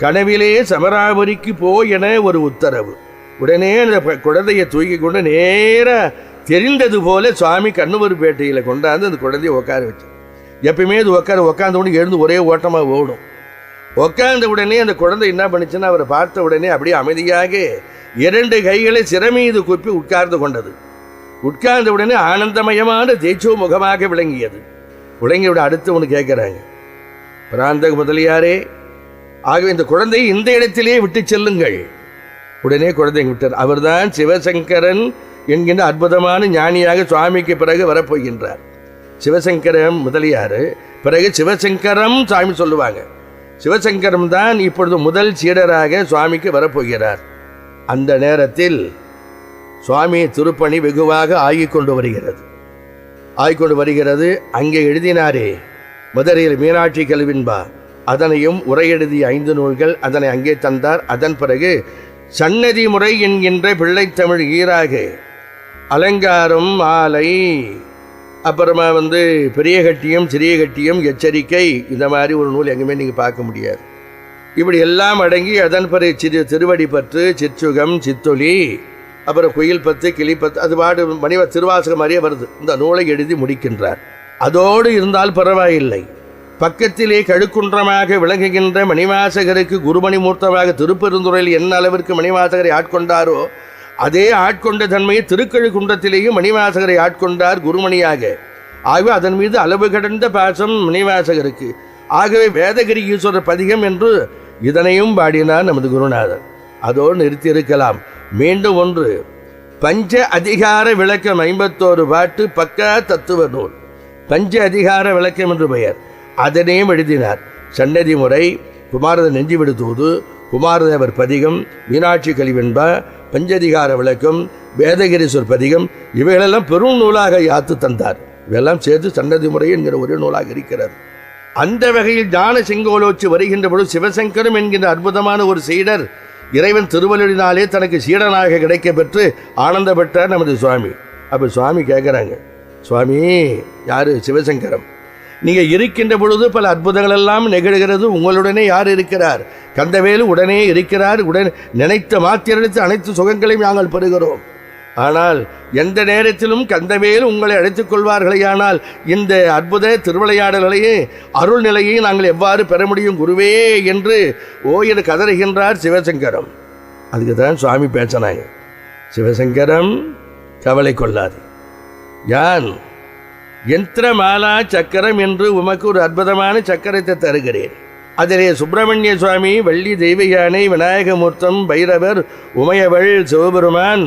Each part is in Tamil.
கனவிலே சமராபுரிக்கு போ என ஒரு உத்தரவு. உடனே அந்த குழந்தையை தூக்கி கொண்டு நேராக தெரிந்தது போல சுவாமி கண்ணுவருப்பேட்டையில் கொண்டாந்து அந்த குழந்தையை உட்கார வச்சு எப்பயுமே அது உட்கார உட்காந்த உடனே எழுந்து ஒரே ஓட்டமாக ஓடும். உட்கார்ந்த உடனே அந்த குழந்தை என்ன பண்ணுச்சுன்னா அவரை பார்த்த உடனே அப்படியே அமைதியாக இரண்டு கைகளை சிறமீது குப்பி உட்கார்ந்து கொண்டது. உட்கார்ந்த உடனே ஆனந்தமயமான தேச்சோ முகமாக விளங்கியது. விளங்கியோட அடுத்து ஒன்று கேட்குறாங்க பிராந்த முதலியாரே ஆகவே இந்த குழந்தையை இந்த இடத்திலேயே விட்டு செல்லுங்கள். உடனே குழந்தை விட்டார். அவர்தான் சிவசங்கரன் என்கின்ற அற்புதமான ஞானியாக சுவாமிக்கு பிறகு வரப்போகின்றார். சிவசங்கரம் முதலியார். பிறகு சிவசங்கரம் சுவாமி சொல்லுவாங்க. சிவசங்கரம் தான் இப்பொழுது முதல் சீடராக சுவாமிக்கு வரப்போகிறார். அந்த நேரத்தில் சுவாமி திருப்பணி வெகுவாக ஆகிக் கொண்டு வருகிறது. ஆகிக்கொண்டு வருகிறது. அங்கே எழுதினாரே மதுரையில் மீனாட்சி கல்வின்பா அதனையும் உரையெழுதிய ஐந்து நூல்கள் அதனை அங்கே தந்தார். அதன் பிறகு சன்னதி முறை என்கின்ற பிள்ளைத்தமிழ் ஈராக அலங்காரம் மாலை அப்புறமா வந்து பெரிய கட்டியம் சிறிய கட்டியம் எச்சரிக்கை இந்த மாதிரி ஒரு நூல் எங்குமே நீங்கள் பார்க்க முடியாது. இப்படி எல்லாம் அடங்கி அதன் பிறகு சிறு திருவடி பற்று சிற்றுகம் சித்தொலி அப்புறம் குயில் பத்து கிளி பத்து அது பாடு மணிவ திருவாசகம் மாதிரியே வருது. இந்த நூலை எழுதி முடிக்கின்றார். அதோடு இருந்தால் பரவாயில்லை. பக்கத்திலே கழுக்குன்றமாக விளங்குகின்ற மணிவாசகருக்கு குருமணி மூர்த்தமாக திருப்பெருந்துறையில் என்ன அளவிற்கு மணிவாசகரை ஆட்கொண்டாரோ அதே ஆட்கொண்ட தன்மையை திருக்கழுக்குன்றத்திலேயும் மணிவாசகரை ஆட்கொண்டார் குருமணியாக. ஆகவே அதன் மீது அளவு கடந்த பாசம் மணிவாசகருக்கு. ஆகவே வேதகிரி ஈஸ்வரர் பதிகம் என்று இதனையும் பாடினார் நமது குருநாதர். அதோடு நிறுத்தியிருக்கலாம். மீண்டும் ஒன்று. பஞ்ச அதிகார விளக்கம் ஐம்பத்தோரு பாட்டு பக்கா தத்துவ நூல். பஞ்ச அதிகார விளக்கம் என்று பெயர். அதனையும் எழுதினார். சன்னதி முறை குமாரத நெஞ்சு விடுத்துவது குமாரதேவர் பதிகம் மீனாட்சி கழிவென்ப பஞ்சதிகார விளக்கம் வேதகிரீஸ்வர் பதிகம் இவைகளெல்லாம் பெரும் நூலாக யாத்து தந்தார். இவெல்லாம் சேர்த்து சன்னதி முறை என்கிற ஒரு நூலாக இருக்கிறார் அந்த வகையில் ஞான செங்கோலோச்சு வருகின்ற பொழுது சிவசங்கரம் என்கின்ற அற்புதமான ஒரு சீடர் இறைவன் திருவள்ளுவரினாலே தனக்கு சீடனாக கிடைக்க பெற்று ஆனந்தப்பட்டார் நமது சுவாமி. அப்போ சுவாமி கேட்குறாங்க சுவாமி யாரு? சிவசங்கரம். நீங்கள் இருக்கின்ற பொழுது பல அற்புதங்கள் எல்லாம் நிகழ்கிறது. உங்களுடனே யார் இருக்கிறார்? கந்தவேலு உடனே இருக்கிறார். உடன் நினைத்த மாத்திரத்து அனைத்து சுகங்களையும் நாங்கள் பெறுகிறோம். ஆனால் எந்த நேரத்திலும் கந்தவேல் உங்களை அழைத்துக் கொள்வார்களேயானால் இந்த அற்புத திருவிளையாடல்களையே அருள் நிலையை நாங்கள் எவ்வாறு பெற முடியும் குருவே என்று ஓ கதறுகின்றார் சிவசங்கரம். அதுக்கு தான் சுவாமி பேசினாங்க சிவசங்கரம் கவலை கொள்ளாது. யான் யந்திரமாலா சக்கரம் என்று உமக்கு ஒரு அற்புதமான சக்கரத்தை தருகிறேன். அதிலே சுப்பிரமணிய சுவாமி வள்ளி தெய்வ யானை விநாயகமூர்த்தம் பைரவர் உமையவள் சிவபெருமான்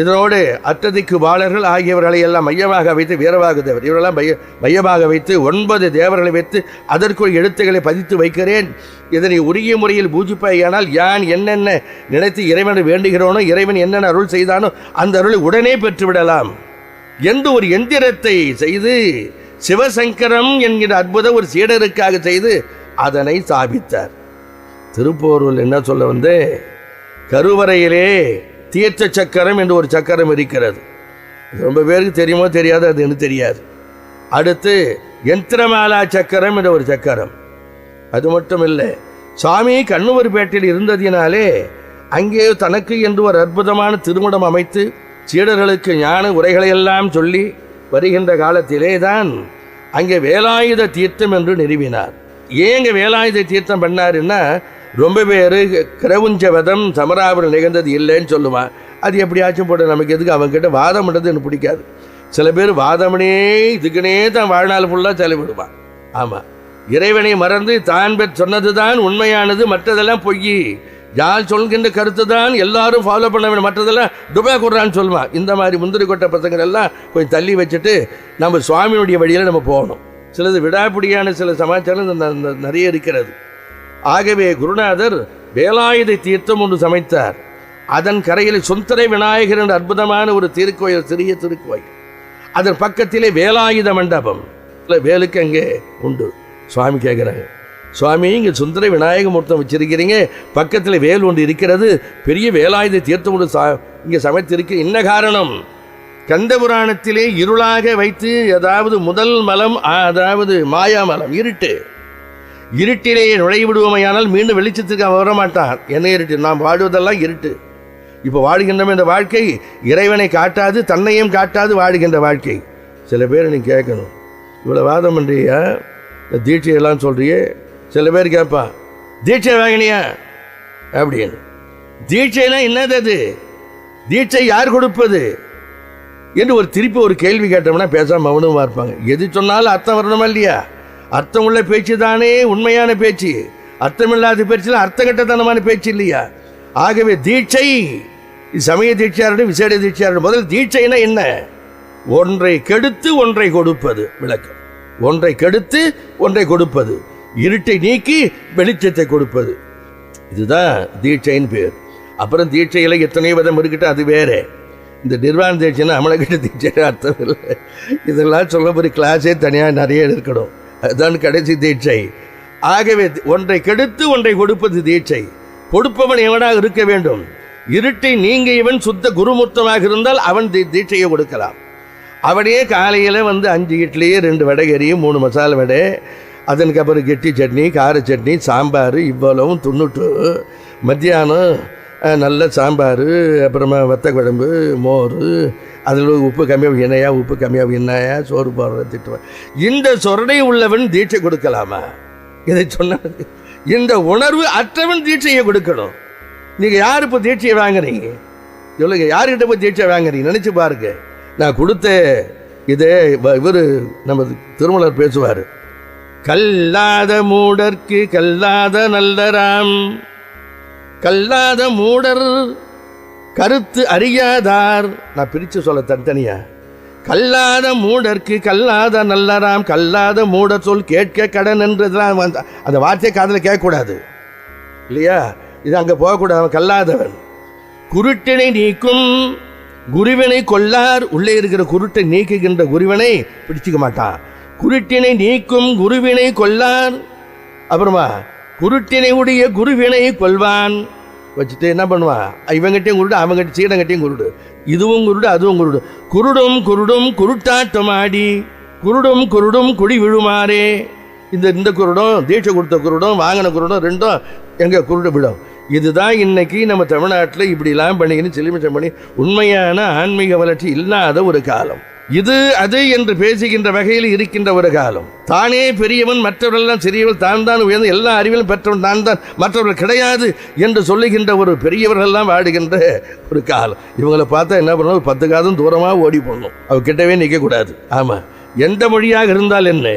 இதனோடு அத்ததிக்கு பாலர்கள் ஆகியவர்களை எல்லாம் மையமாக வைத்து வீரவாக தேவர் இவரெல்லாம் மைய மையமாக வைத்து ஒன்பது தேவர்களை வைத்து அதற்குள் எழுத்துக்களை பதித்து வைக்கிறேன். இதனை உரிய முறையில் பூஜிப்பாயானால் யான் என்னென்ன நினைத்து இறைவனை வேண்டுகிறோனோ இறைவன் என்னென்ன அருள் செய்தானோ அந்த அருளை உடனே பெற்றுவிடலாம். எந்த ஒரு எந்திரத்தை செய்து சிவசங்கரம் என்கிற அற்புத ஒரு சீடருக்காக செய்து அதனை ஸ்தாபித்தார் திருப்போரூர் என்ன சொல்ல வந்து? கருவறையிலே தீர்த்த சக்கரம் என்று ஒரு சக்கரம் இருக்கிறது. ரொம்ப பேருக்கு தெரியுமோ தெரியாது அது எனக்கு தெரியாது. அடுத்து யந்திரமாலா சக்கரம் என்ற ஒரு சக்கரம். அது மட்டும் இல்லை சுவாமி கண்ணுவர்பேட்டையில் இருந்ததினாலே அங்கே தனக்கு என்று ஒரு அற்புதமான திருமணம் அமைத்து சீடர்களுக்கு ஞான உரைகளை எல்லாம் சொல்லி வருகின்ற காலத்திலே தான் அங்கே வேலாயுத தீர்த்தம் என்று நிறுவினார். ஏங்க வேலாயுத தீர்த்தம் பண்ணாருன்னா ரொம்ப பேர் கிரவுஞ்ச வதம் சமராபுரம் நிகழ்ந்தது இல்லைன்னு சொல்லுவான் அது எப்படியாச்சும் போட்டு நமக்கு எதுக்கு அவங்ககிட்ட வாதம் பண்ணுறது எனக்கு பிடிக்காது. சில பேர் வாதமனே இதுக்குனே தான் வாழ்நாள் ஃபுல்லாக செலவிடுவான் ஆமாம் இறைவனை மறந்து தான் பெற் சொன்னது தான் உண்மையானது மற்றதெல்லாம் பொய். யார் சொல்கின்ற கருத்து தான் எல்லாரும் ஃபாலோ பண்ண வேண்டும். மற்றதெல்லாம் டுபா குடுறான்னு சொல்லுவான் இந்த மாதிரி முந்திரி கொட்டை பசங்கள் எல்லாம் கொஞ்சம் தள்ளி வச்சுட்டு நம்ம சுவாமியுடைய வழியில் நம்ம போகணும். சிலது விடாப்பிடியான சில சமாச்சாரம் நிறைய இருக்கிறது. ஆகவே குருநாதர் வேலாயுத தீர்த்தம் ஒன்று சமைத்தார். அதன் கரையில் சுந்தரை விநாயகர் என்ற அற்புதமான ஒரு திருக்கோயில் சிறிய திருக்கோயில். அதன் பக்கத்திலே வேலாயுத மண்டபம். வேலுக்கு அங்கே உண்டு. சுவாமி கேட்குறாங்க சுவாமி இங்கே சுந்தர விநாயகமூர்த்தம் வச்சிருக்கிறீங்க. பக்கத்தில் வேல் ஒன்று இருக்கிறது. பெரிய வேலாயுத தீர்த்தம் ஒன்று சா இங்கே சமைத்திருக்கு. என்ன காரணம்? கந்தபுராணத்திலே இருளாக வைத்து அதாவது முதல் மலம் அதாவது மாயா மலம் இருட்டு. இருட்டிலேயே நுழைவிடுவோமையானால் மீண்டும் வெளிச்சத்துக்கு அவன் வரமாட்டான். என்ன இருட்டு? நாம் வாடுவதெல்லாம் இருட்டு. இப்போ வாடுகின்றோம் இந்த வாழ்க்கை இறைவனை காட்டாது தன்னையும் காட்டாது வாடுகின்ற வாழ்க்கை. சில பேர் நீ கேட்கணும். இவ்வளோ வாதம் பண்ணுறியா இந்த தீட்சையெல்லாம் சொல்கிறியே சில பேர் கேட்பான் தீட்சை வாங்கினியா? அப்படின்னு. தீட்சைனா என்னது அது? தீட்சை யார் கொடுப்பது? என்று ஒரு திருப்பி ஒரு கேள்வி கேட்டோம்னா பேசாம மௌனமா இருப்பாங்க எது சொன்னாலும் அர்த்தம் வரணுமா இல்லையா? அர்த்தம் உள்ள பேச்சு தானே உண்மையான பேச்சு. அர்த்தமில்லாத பேச்சுல அர்த்தகட்டத்தனமான பேச்சு இல்லையா? ஆகவே தீட்சை சமய தீட்சையாருடைய விசேட தீட்சையாருடைய முதல் தீட்சைனா என்ன? ஒன்றை கெடுத்து ஒன்றை கொடுப்பது. விளக்கம். ஒன்றை கெடுத்து ஒன்றை கொடுப்பது. இருட்டை நீக்கி வெளிச்சத்தை கொடுப்பது. இதுதான் தீட்சைன்னு பேர். அப்புறம் தீட்சையில் எத்தனையோ விதம் இருக்கட்டும் அது வேற. இந்த நிர்வாண தீட்சைன்னா அமலகிட்ட தீட்சை அர்த்தம் இல்லை. இதெல்லாம் சொல்ல ஒரு கிளாஸே தனியாக நிறைய இருக்கணும். அதுதான் கடைசி தீட்சை. ஆகவே ஒன்றை கெடுத்து ஒன்றை கொடுப்பது தீட்சை. கொடுப்பவன் எவனாக இருக்க வேண்டும்? இருட்டை நீங்க இவன் சுத்த குருமுத்தமாக இருந்தால் அவன் தீ- தீட்சையை கொடுக்கலாம். அவனே காலையில் வந்து அஞ்சு இட்லியே ரெண்டு வடை கறியும் மூணு மசாலா வடை அதனுக்கு அப்புறம் கெட்டி சட்னி கார சட்னி சாம்பார் இவ்வளவும் துண்ணுட்டு மத்தியானம் நல்ல சாம்பார் அப்புறமா வத்த குழம்பு மோர் அதில் உப்பு கம்மியாக என்னையா உப்பு கம்மியாக என்னையா சோறு போடுற திட்டுவேன் இந்த சொரணை உள்ளவன் தீட்சை கொடுக்கலாமா? இதை சொன்னது இந்த உணர்வு அற்றவன் தீட்சையை கொடுக்கணும். நீங்கள் யார் இப்போ தீட்சையை வாங்குறீங்க? சொல்லுங்க யார்கிட்ட போய் தீட்சை வாங்குறீங்க? நினச்சி பாருங்க. நான் கொடுத்த இதே இவர் நம்ம திருமலர் பேசுவார். கல்லாத மூடர்க்கு கல்லாத நல்லராம். கல்லாத மூடர் கருத்து அறியாதார். நான் பிரித்து சொல்ல தனித்தனியா? கல்லாத மூடர்க்கு கல்லாத நல்லராம். கல்லாத மூடர் சொல் கேட்க கடன் என்றதெல்லாம் அந்த- அந்த வார்த்தையை காதில் கேட்கக்கூடாது. இல்லையா? இது அங்கே போகக்கூடாது. கல்லாதவன். குருட்டினை நீக்கும் குருவினை கொள்ளார் உள்ளே இருக்கிற குருட்டை நீக்குகின்ற குருவினை பிடிச்சிக்க மாட்டான். குருட்டினை நீக்கும் குருவினை கொல்லார் அப்புறமா குருட்டினை உடைய குருவினை கொள்வான் வச்சுட்டு என்ன பண்ணுவான் இவங்கிட்டையும் குருடு அவங்ககிட்ட சீடங்கிட்டையும் குருடு. இதுவும் குருடு அதுவும் குருடு. குருடும் குருடும் குருட்டாட்டம் ஆடி குருடும் குருடும் குடி விழுமாறே. இந்த இந்த குருடும் தீட்சை கொடுத்த குருடும் வாங்கின குருடும் ரெண்டும் எங்கள் குருடு விடும். இதுதான் இன்னைக்கு நம்ம தமிழ்நாட்டில் இப்படிலாம் பண்ணிக்கின்னு செலிமிஷம் பண்ணி உண்மையான ஆன்மீக வளர்ச்சி இல்லாத ஒரு காலம். இது அது என்று பேசுகின்ற வகையில் இருக்கின்ற ஒரு காலம். தானே பெரியவன் மற்றவர்களெல்லாம் சிறியவள் தான் தான் உயர்ந்த எல்லா அறிவிலும் பெற்றவன் தான் தான் மற்றவர்கள் கிடையாது என்று சொல்லுகின்ற ஒரு பெரியவர்கள்லாம் வாடுகின்ற ஒரு காலம். இவங்களை பார்த்தா என்ன பண்ணணும் ஒரு பத்து காதம் தூரமாக ஓடி போடணும் அவ கிட்டவே நிற்கக்கூடாது ஆமாம் எந்த மொழியாக இருந்தால் என்ன?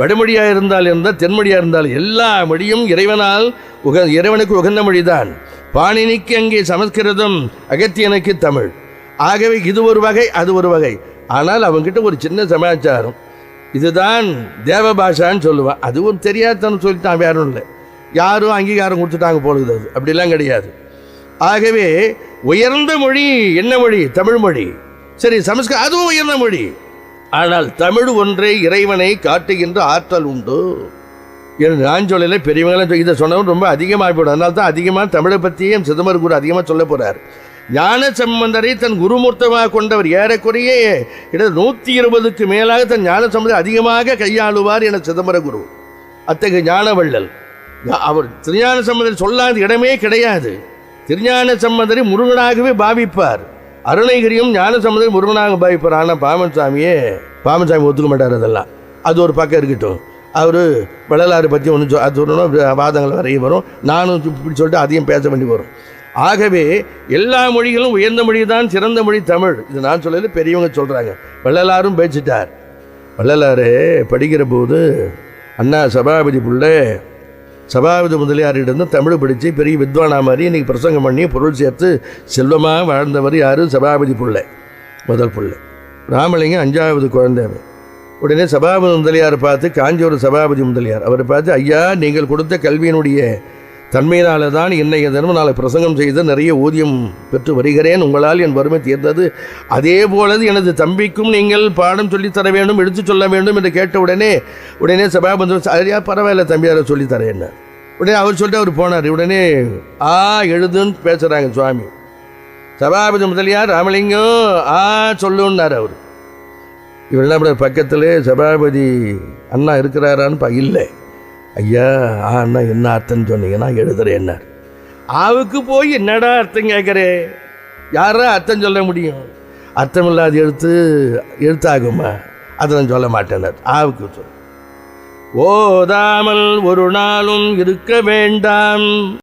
வடமொழியாக இருந்தால் இருந்தால் தென்மொழியாக இருந்தால் எல்லா மொழியும் இறைவனால் உக இறைவனுக்கு உகந்த மொழிதான். பாணினிக்கு அங்கே சமஸ்கிருதம் அகத்தியனுக்கு தமிழ். ஆகவே இது ஒரு வகை அது ஒரு வகை. ஆனால் அவங்ககிட்ட ஒரு சின்ன சமாச்சாரம். இதுதான் தேவ பாஷான்னு சொல்லுவான் அதுவும் தெரியாதன்னு சொல்லித்தான் வேறும் இல்லை யாரும் அங்கீகாரம் கொடுத்துட்டாங்க போலுது அது. அப்படிலாம் கிடையாது. ஆகவே உயர்ந்த மொழி என்ன மொழி? தமிழ் மொழி. சரி சமஸ்கிருதம் அதுவும் உயர்ந்த மொழி. ஆனால் தமிழ் ஒன்றே இறைவனை காட்டுகின்ற ஆற்றல் உண்டு. என்று நான் சொல்லல பெரியவங்களாம் இதை சொன்னவன் ரொம்ப அதிகமாக போடும் அதனால தான் அதிகமாக தமிழை பற்றியும் சிதம்பர் குரு அதிகமாக சொல்ல போகிறார் ஞான சம்பந்தரை தன் குருமூர்த்தமாக கொண்டவர் ஏறக்குறைய இட நூற்றி இருபதுக்கு மேலாக தன் ஞான சம்பந்தரை அதிகமாக கையாளுவார் என சிதம்பர குரு. அத்தகைய ஞானவள்ளல். அவர் திருஞான சம்பந்தர் சொல்லாத இடமே கிடையாது. திருஞான சம்பந்தரை முருகனாகவே பாவிப்பார். அருணகிரியும் ஞான சம்பந்தரை முருகனாக பாவிப்பார். ஆனால் பாமன் சாமியே பாமன் சாமி ஒத்துக்க மாட்டார் அதெல்லாம். அது ஒரு பக்கம் இருக்கட்டும். அவர் வள்ளலாறு பற்றி ஒன்று சொ அது சொல்லணும் வாதங்கள் வரைய வரும். நானும் இப்படி சொல்லிட்டு அதையும் பேச வேண்டி வரும். ஆகவே எல்லா மொழிகளும் உயர்ந்த மொழி தான் சிறந்த மொழி தமிழ். இது நான் சொல்லல பெரியவங்க சொல்கிறாங்க வள்ளலாரும் பேசிட்டார். வள்ளலாறு படிக்கிற போது அண்ணா சபாபதி புள்ளை சபாபதி முதலியாரிடம் தமிழ் படித்து பெரிய வித்வானா மாதிரி இன்றைக்கி பிரசங்கம் பண்ணி பொருள் சேர்த்து செல்வமாக வாழ்ந்தவர் யார்? சபாபதி புள்ளை முதல் பிள்ளை. ராமலிங்கம் அஞ்சாவது குழந்தை உடனே சபாபதி முதலியார் பார்த்து காஞ்சிபுரம் சபாபதி முதலியார் அவரை பார்த்து ஐயா நீங்கள் கொடுத்த கல்வியினுடைய தன்மையினால தான் இன்றைய தினம் நாளை பிரசங்கம் செய்து நிறைய ஊதியம் பெற்று வருகிறேன். உங்களால் என் வறுமை தீர்ந்தது. அதே போலது எனது தம்பிக்கும் நீங்கள் பாடம் சொல்லித் தர வேண்டும் எடுத்து சொல்ல வேண்டும் என்று கேட்ட உடனே உடனே சபாபதி சரியா பரவாயில்ல தம்பியாரை சொல்லித்தரேன் உடனே அவர் சொல்லிட்டு அவர் போனார். உடனே ஆ எழுதுன்னு பேசுகிறாங்க சுவாமி. சபாபதி முதலியார் ராமலிங்கம் ஆ சொல்லுன்னார் அவர். இவர் என்ன பக்கத்தில் சபாபதி அண்ணா இருக்கிறாரான்னு இல்லை. ஐயா ஆனா என்ன அர்த்தம்னு சொன்னீங்கன்னா எழுதுறேன்னார். ஆவுக்கு போய் என்னடா அர்த்தம் கேட்குறே? யாரா அர்த்தம் சொல்ல முடியும்? அர்த்தம் இல்லாத எழுத்து எழுத்தாகுமா? அதை நான் சொல்ல மாட்டேன்னார். ஆவுக்கு சொல். ஓதாமல் ஒரு நாளும் இருக்க வேண்டாம்.